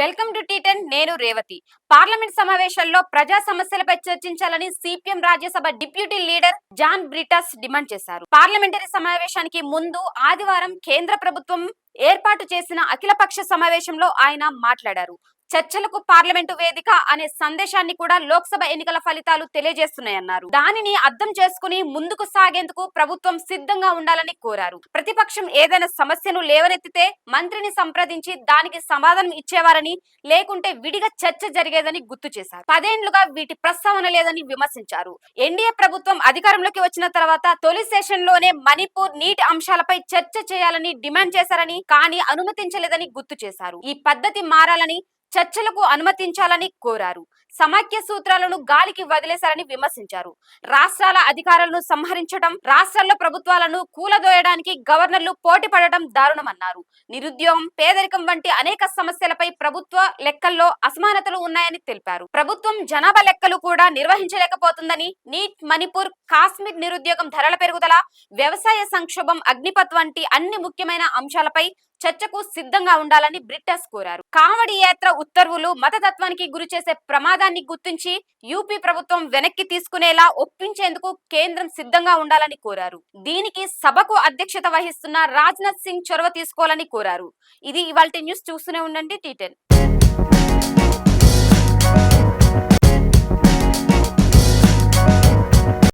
Welcome to tea ten నేను Revathi. Parliament సమావేశాల్లో ప్రజా సమస్యలపై చర్చించాలని CPM Rajya Sabha deputy leader John Brittas demand చేశారు. పార్లమెంటరీ సమావేశానికి ముందు ఆదివారం కేంద్ర ప్రభుత్వం ఏర్పాటు చేసిన అఖిలపక్ష సమావేశంలో ఆయన మాట్లాడారు. చర్చలకు పార్లమెంటు వేదిక అనే సందేశాన్ని కూడా లోక్సభ ఎన్నికల ఫలితాలు తెలియజేస్తున్నాయన్నారు. దానిని అర్థం చేసుకుని ముందుకు సాగేందుకు ప్రభుత్వం సిద్ధంగా ఉండాలని కోరారు. ప్రతిపక్షం ఏదైనా సమస్యను లేవనెత్తితే మంత్రిని సంప్రదించి దానికి సమాధానం ఇచ్చేవారని లేకుంటే విడిగా చర్చ జరిగేదని గుర్తు చేశారు. పదేండ్లుగా వీటి ప్రస్తావన లేదని విమర్శించారు. ఎన్డీఏ ప్రభుత్వం అధికారంలోకి వచ్చిన తర్వాత తొలి సెషన్లోనే మణిపూర్ నీటి అంశాలపై చర్చ చేయాలని డిమాండ్ చేశారని కానీ అనుమతించలేదని గుర్తు చేశారు. ఈ పద్ధతి మారాలని చర్చలకు అనుమతించాలని కోరారు. సమాఖ్య సూత్రాలను గాలికి వదిలేశారని విమర్శించారు. రాష్ట్రాల అధికారులను సంహరించడం రాష్ట్రాల్లో ప్రభుత్వాలను కూలదోయడానికి గవర్నర్లు పోటీపడటం దారుణమన్నారు. నిరుద్యోగం పేదరికం వంటి అనేక సమస్యలపై ప్రభుత్వ లెక్కల్లో అసమానతలు ఉన్నాయని తెలిపారు. ప్రభుత్వం జనాభా లెక్కలు కూడా నిర్వహించలేకపోతుందని నీట్ మణిపూర్ కాశ్మీర్ నిరుద్యోగం ధరల పెరుగుదల వ్యవసాయ సంక్షోభం అగ్నిపత్ వంటి అన్ని ముఖ్యమైన అంశాలపై చర్చకు సిద్ధంగా ఉండాలని బ్రిటస్ కోరారు. కావడి యాత్ర ఉత్తర్వులు మతతత్వానికి గురి చేసే ప్రమాదాన్ని గుర్తించి యూపీ ప్రభుత్వం వెనక్కి తీసుకునేలా ఒప్పించేందుకు కేంద్రం సిద్ధంగా ఉండాలని కోరారు. దీనికి సభకు అధ్యక్షత వహిస్తున్న రాజ్నాథ్ సింగ్ చొరవ తీసుకోవాలని కోరారు. ఇది ఇవాళ న్యూస్ చూస్తూనే ఉండండి టీటెన్